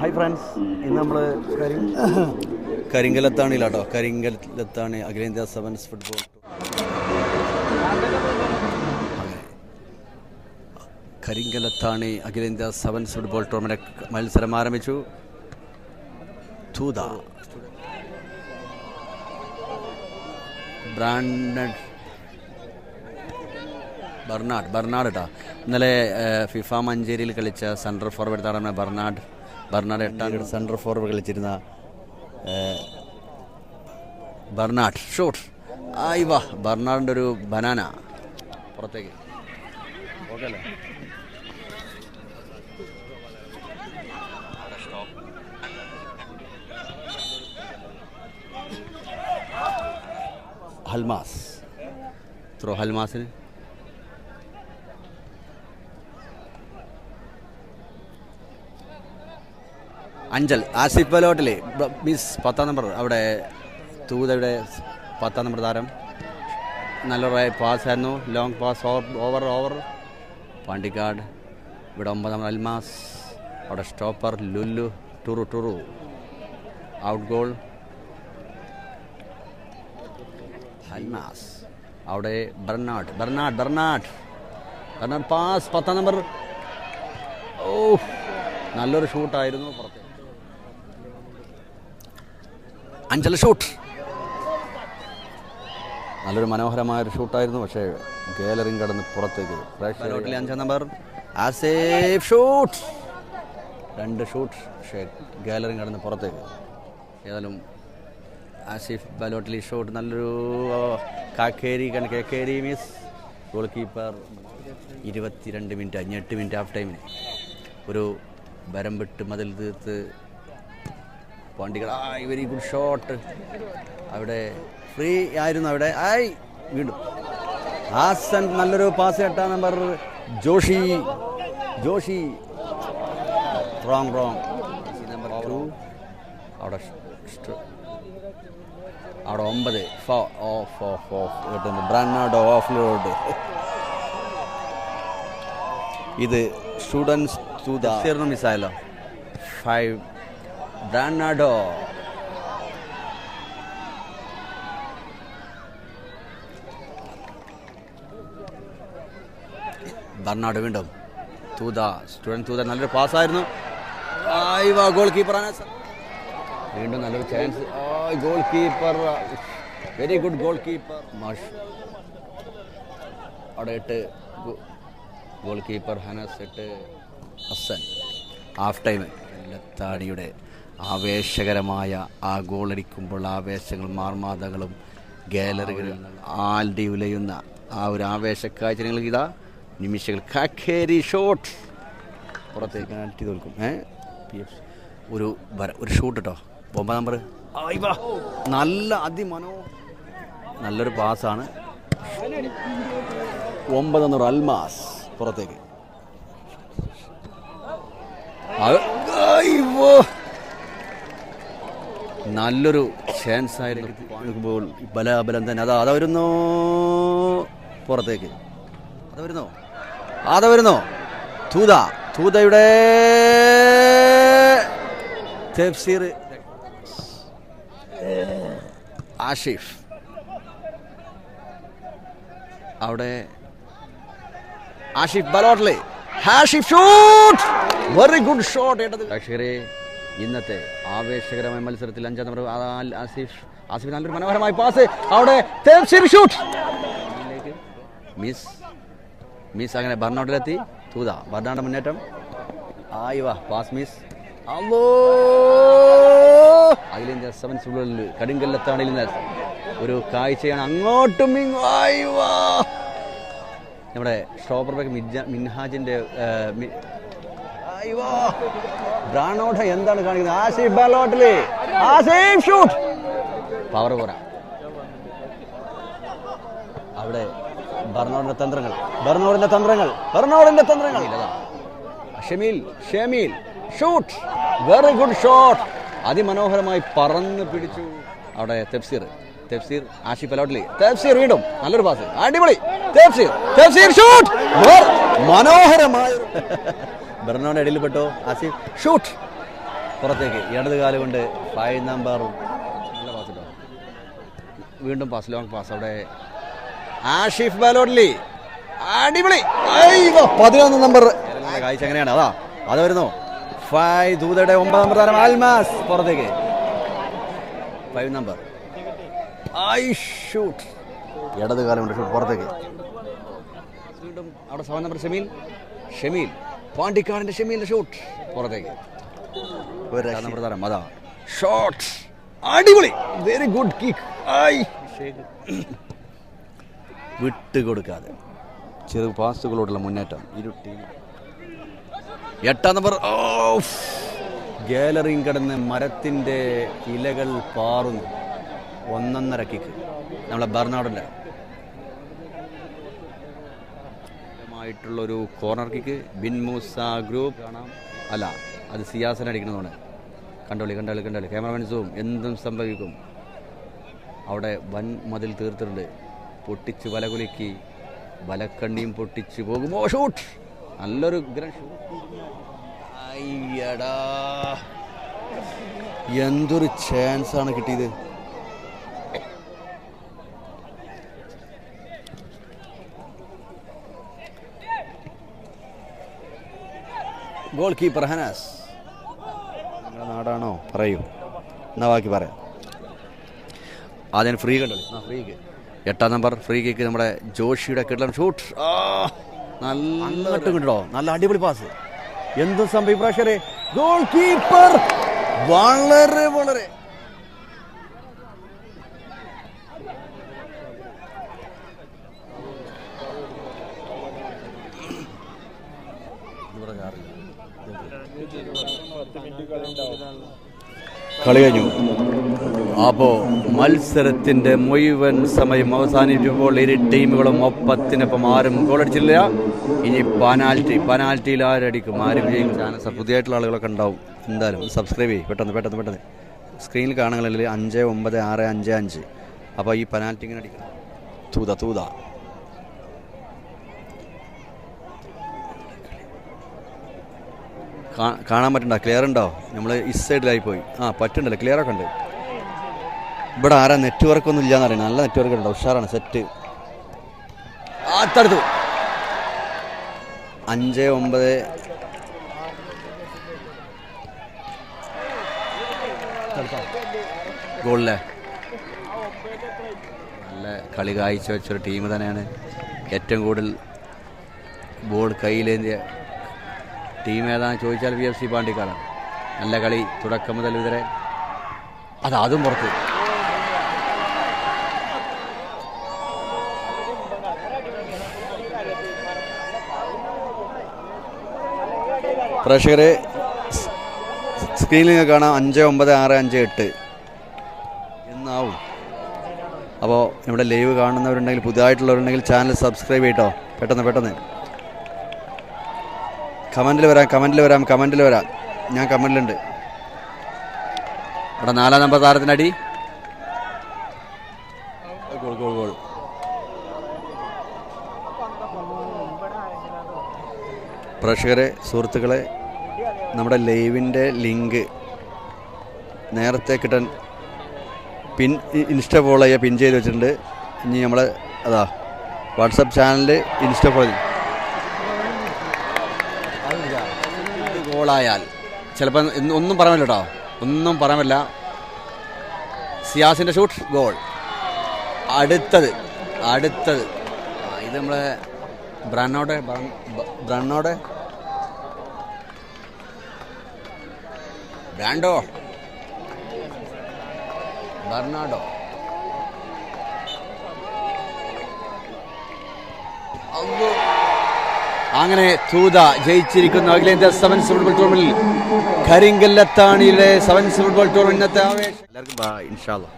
Hi friends ഇന്ന് നമ്മൾ കരി കരിങ്കലത്താണിലാട്ടോ. കരിങ്കലത്താണ് അഖിലേന്ത്യാ സെവൻസ് ഫുട്ബോൾ കരിങ്കലത്താണ് അഖിലേന്ത്യാ സെവൻസ് ഫുട്ബോൾ ടൂർണമെന്റ് മത്സരം ആരംഭിച്ചു. തൂത. ബ്രാൻഡഡ്. ബർണാഡ്. ബർണാഡ് കേട്ടോ ഇന്നലെ ഫിഫ മഞ്ചേരിയിൽ കളിച്ച സെൻട്രൽ ഫോർവേഡ് താരമാണ് ബർണാഡ് ബർണാഡ് എട്ടാം സെന്റർ ഫോർവേഡ് കളിച്ചിരുന്ന ബർണാഡ് ഷൂട്ട് ആയി വാ ബർണാഡിന്റെ ഒരു ബനാന പുറത്തേക്ക്. ഓക്കെ ഹൽമാസ്. ത്രോ ഹൽമാസിന്? അഞ്ചൽ ആസിഫ് ബലോട്ടിലെ മിസ് പത്താം നമ്പർ അവിടെ തൂതയുടെ പത്താം നമ്പർ താരം. നല്ല പാസ് ആയിരുന്നു. Long pass over over over Pandikkad ഇവിടെ ഒമ്പതാം നമ്പർ അൽമാസ്. അവിടെ സ്റ്റോപ്പർ ലുല്ലു ടുറു ടുറു. Out goal Almas. അവിടെ Bernard Bernard Bernard. Bernard pass പത്താം നമ്പർ. ഓ നല്ലൊരു ഷൂട്ടായിരുന്നു പുറത്ത്. അഞ്ചൽ ഷൂട്ട്. നല്ലൊരു മനോഹരമായ ഒരു ഷൂട്ടായിരുന്നു പക്ഷേ ഗാലറിയും കടന്ന് പുറത്തേക്ക്. അഞ്ചാം നമ്പർ. ആസേഫ് ഷൂട്ട്. രണ്ട് ഷൂട്ട് പക്ഷേ ഗാലറിയും കടന്ന് പുറത്തേക്ക്. ഏതായാലും ആസിഫ് ബലോട്ടിലി ഷോട്ട് നല്ലൊരു കാക്കേരി കണക്കേരി കേക്കേരി മിസ് ഗോൾ കീപ്പർ ഇരുപത്തിരണ്ട് മിനിറ്റ് അഞ്ഞെട്ട് മിനിറ്റ് ഹാഫ് ടൈമിന് ഒരു ബരം വിട്ട് മതിൽ തീർത്ത് പാണ്ടികൾ ആയി വെരി ഗുഡ് ഷോട്ട് അവിടെ ഫ്രീ ആയിരുന്നു അവിടെ. ആയി വീണ്ടും. ഹാസൻ നല്ലൊരു പാസ് എട്ടാം number Joshi. Joshi. Wrong wrong number to അവിടെ അവിടെ ഒമ്പത്. ഫോ ഓഫ് ഓഫ് ഓഫ് കിട്ടുന്നു ബ്രാൻഡോ ഓഫ് ലോഡ് ഇത് സ്റ്റുഡൻസ് ദ മിസ്സായല്ലോ ഫൈവ് ബ്രാനാഡോ ബർണാഡ് വീണ്ടും. തൂത സ്റ്റുഡന്റ് തൂത നല്ലൊരു പാസ്സായിരുന്നു ഗോൾ കീപ്പറാണ് വീണ്ടും നല്ലൊരു chance goalkeeper very good goalkeeper മാഷ്. അവിടെ ഇട്ട് ഗോൾ കീപ്പർ ഹനസ് ഇട്ട് ഹസൻ. ഹാഫ് ടൈം ലത്താടിയുടെ ആവേശകരമായ ആ ഗോളടിക്കുമ്പോൾ ആവേശങ്ങളും മാർമാതകളും ഗാലറികളും ആൽഡി ഉലയുന്ന ആ ഒരു ആവേശക്കാഴ്ച നിങ്ങൾ ഇതാ. നിമിഷങ്ങൾ കാക്കേരി ഷോട്ട് പുറത്തേക്ക് അട്ടി തോൽക്കും. ഏ? പി എഫ് ഒരു വര ഒരു ഷൂട്ട് കേട്ടോ ഒമ്പത് നമ്പർ നല്ല അതിമനോ നല്ലൊരു പാസ്സാണ് ഒമ്പത് നമ്പർ അൽമാസ് പുറത്തേക്ക്. അത്. നല്ലൊരു ചാൻസ് ആയിരുന്നു. ബലാബലം തന്നെ. അതാ അതാ വരുന്നു പുറത്തേക്ക്. അതവരുന്നോ? വരുന്നോ അത് വരുന്നോ തൂത തൂതയുടെ തഫ്സീർ. ആഷിഫ്. അവിടെ Ashif Balotelli. Hashif shoot very good shot ഏട്ടത് പ്രേക്ഷകരെ ഇന്നത്തെ ആവേശകരമായ മത്സരത്തിൽ അഞ്ചാം നമ്പർ ആസിഫ് ആസിഫ് നല്ലൊരു മനോഹരമായി പാസ് അവിടെ ഷൂട്ട് മിസ് മിസ് അങ്ങനെ ബർണൗട്ടിലെത്തി. തൂത ബർണാട് മുന്നേറ്റം. ആയി വാ പാസ് മിസ് അല്ലോ അഖിലേന്ത്യാ സെവൻസ് ഫുട്ബോളിൽ കടുങ്കല്ലത്താണിൽ നിന്ന് ഒരു കാഴ്ചയാണ് അങ്ങോട്ടും നമ്മുടെ സ്റ്റോപ്പർ ബാക്ക് മിജ വാ. ബ്രാണോട്ട എന്താണ് കാണിക്കുന്നത്? Asif Balotelli. Asif shoot power പോരാ. അവിടെ ബർണോടിന്റെ തന്ത്രങ്ങൾ. ബർണോടിന്റെ തന്ത്രങ്ങൾ. ബർണോടിന്റെ തന്ത്രങ്ങൾ. Shameel Shameel shoot very good shot അതിമനോഹരമായി പറന്ന് പിടിച്ചു അവിടെ തെഫ്സീർ തെഫ്സീർ ആഷിഫ് അലോട്ടിലി തെഫ്സീർ വീണ്ടും. നല്ലൊരു പാസ് അടിപൊളി. തെഫ്സീർ തെഫ്സീർ ഷൂട്ട് മനോഹരമായ ബെർണോയുടെ പെട്ടോ? ആസിഫ്? ഷൂട്ട് പുറത്തേക്ക്. ഇടത് കാൽ കൊണ്ട് ഫൈവ് നമ്പർ നല്ല പാസ് കേട്ടോ വീണ്ടും പാസ് ലോങ് പാസ് അവിടെ ആഷിഫ് ബാലോഡ്ലി. അടിപൊളി. പതിനൊന്ന് നമ്പർ കാഴ്ച എങ്ങനെയാണ്? അതാ അത് വരുന്നു. ഫൈവ് ദൂതയുടെ ഒമ്പത് നമ്പർ താരം ആൽമാസ്. പുറത്തേക്ക്. ഫൈവ് നമ്പർ ഐ ഷൂട്ട് ഇടത് കാലം കൊണ്ട് ഷൂട്ട് പുറത്തേക്ക്. വീണ്ടും അവിടെ സെവൻ നമ്പർ ഷമീൽ. ഷമീൽ. പാണ്ടിക്കാടിന്റെ ഷമീലിന്റെ ഷോട്ട് പുറത്തേക്ക്. അതാ ഷോട്ട് അടിപൊളി. വെരി ഗുഡ് കിക്ക് ഐ വിട്ടു കൊടുക്കാതെ. ചെറു പാസുകളോടുള്ള മുന്നേറ്റം. ഇരു ടീം എട്ടാം നമ്പർ. ഗാലറിയും കിടന്ന് മരത്തിന്റെ ഇലകൾ പാറുന്നു. ഒന്നൊന്നര കിക്ക് നമ്മളെ ബർണാഡിന്റെ ആയിട്ടുള്ളൊരു corner kick Bin Moosa group കാണാം അല്ല അത് സിയാസൻ അടിക്കുന്നതാണ് കണ്ടോളി കണ്ടോളി കണ്ടോളി. ക്യാമറമാൻ സൂം എന്തും സംഭവിക്കും. അവിടെ വൻ മതിൽ തീർത്തിട്ടുണ്ട്. പൊട്ടിച്ച് വല കുലുക്കി വലക്കണ്ണിയും പൊട്ടിച്ച് പോകുമോ? ഷൂട്ട് നല്ലൊരു അയ്യടാ. എന്തൊരു ചാൻസ് ആണ് കിട്ടിയത്. ഗോൾ കീപ്പർ ഹനാസ് നാടാണോ? പറയൂ. എന്നാ ബാക്കി പറയാം. ആദ്യം ഫ്രീ കണ്ടല്ലോ ആ ഫ്രീക്ക് എട്ടാം നമ്പർ ഫ്രീ കിക്ക് നമ്മുടെ ജോഷിയുടെ കിട്ടണം ഷൂട്ട് നല്ല കിട്ടോ നല്ല അടിപൊളി പാസ് എന്ത് സംഭവം പ്രഷറെ ഗോൾ കീപ്പർ വളരെ വളരെ. കളി കഴിഞ്ഞു. അപ്പോൾ മത്സരത്തിന്റെ മുഴുവൻ സമയം അവസാനിപ്പോൾ ഇരു ടീമുകളും ഒപ്പത്തിനൊപ്പം ആരും ഗോളടിച്ചില്ല ഇനി പനാൽറ്റി പനാൽറ്റിയിൽ ആരടിക്കും? ആരും വിജയിക്കും? ചാനൽ പുതിയതായിട്ടുള്ള ആളുകളൊക്കെ ഉണ്ടാവും. എന്തായാലും സബ്സ്ക്രൈബ് ചെയ്യും. പെട്ടെന്ന് പെട്ടെന്ന് പെട്ടെന്ന്. സ്ക്രീനിൽ കാണുകളിൽ അഞ്ച് ഒമ്പത് ആറ് അഞ്ച് അഞ്ച്. അപ്പോൾ ഈ പനാൽറ്റി ഇങ്ങനെ അടിക്കണം. തൂത തൂത. കാണാൻ പറ്റണ്ട. ക്ലിയർ ഉണ്ടോ? നമ്മൾ ഈ സൈഡിലായി പോയി. ആ പറ്റുണ്ടല്ലോ ക്ലിയർ ഒക്കെ ഉണ്ട്. ഇവിടെ ആരാ നെറ്റ്വർക്ക് ഒന്നും ഇല്ലാന്ന് അറിയണം. നല്ല നെറ്റ്വർക്ക് ഉണ്ടോ. ഉഷാറാണ്. സെറ്റ് അത്തടുത്തു തടുത്തു അഞ്ച് ഒമ്പത്. ഗോളിലെ. നല്ല കളി കാഴ്ച വെച്ചൊരു ടീം തന്നെയാണ്. ഏറ്റവും കൂടുതൽ ബോൾ കയ്യിലേന്തിയ ടീം ഏതാണെന്ന് ചോദിച്ചാൽ വി എഫ് സി പാണ്ടിക്കാടാണ് നല്ല കളി തുടക്കം മുതൽ ഇതുവരെ. അത് പുറത്ത്. പ്രേക്ഷകരെ സ്ക്രീനിൽ കാണാം അഞ്ച് ഒമ്പത് ആറ് അഞ്ച് എട്ട്. എന്നാവും. അപ്പോൾ നമ്മുടെ ലൈവ് കാണുന്നവരുണ്ടെങ്കിൽ പുതിയതായിട്ടുള്ളവരുണ്ടെങ്കിൽ ചാനൽ സബ്സ്ക്രൈബ് ചെയ്യട്ടോ പെട്ടെന്ന് പെട്ടെന്ന്. കമന്റിൽ വരാം കമന്റിൽ വരാം കമന്റിൽ വരാം. ഞാൻ കമന്റിലുണ്ട്. അവിടെ നാലാം നമ്പർ താരത്തിനടി. Goal goal goal. പ്രേക്ഷകരെ സുഹൃത്തുക്കളെ നമ്മുടെ ലൈവിന്റെ ലിങ്ക് നേരത്തെ കിട്ടാൻ പിൻ ഇൻസ്റ്റ ഫോളോ ചെയ്യുക പിൻ ചെയ്ത് വെച്ചിട്ടുണ്ട്. ഇനി നമ്മൾ അതാ വാട്സപ്പ് ചാനലിൽ ഇൻസ്റ്റ ഫോളോ ചെയ്യും ഇത് ഗോളായാൽ ചിലപ്പോൾ ഒന്നും പറയാമല്ലോ കേട്ടോ. ഒന്നും പറയാമല്ല സിയാസിന്റെ ഷൂട്ട് ഗോൾ അടുത്തത് അടുത്തത്. ഇത് നമ്മളെ ബ്രണ്ണോടെ ബ്രണ്ണോടെ. ബ്രാൻഡോ ബർണാഡോ അയ്യോ അങ്ങനെ തൂത ജയിച്ചിരിക്കുന്നു അഖിലേന്ത്യാ സെവൻസ് ഫുട്ബോൾ ടൂർണമെന്റിൽ കരിങ്കല്ലത്താണിയിലെ സെവൻസ് ഫുട്ബോൾ ടൂർണമെന്റ് ഇന്നത്തെ ആവേശം. എല്ലാവർക്കും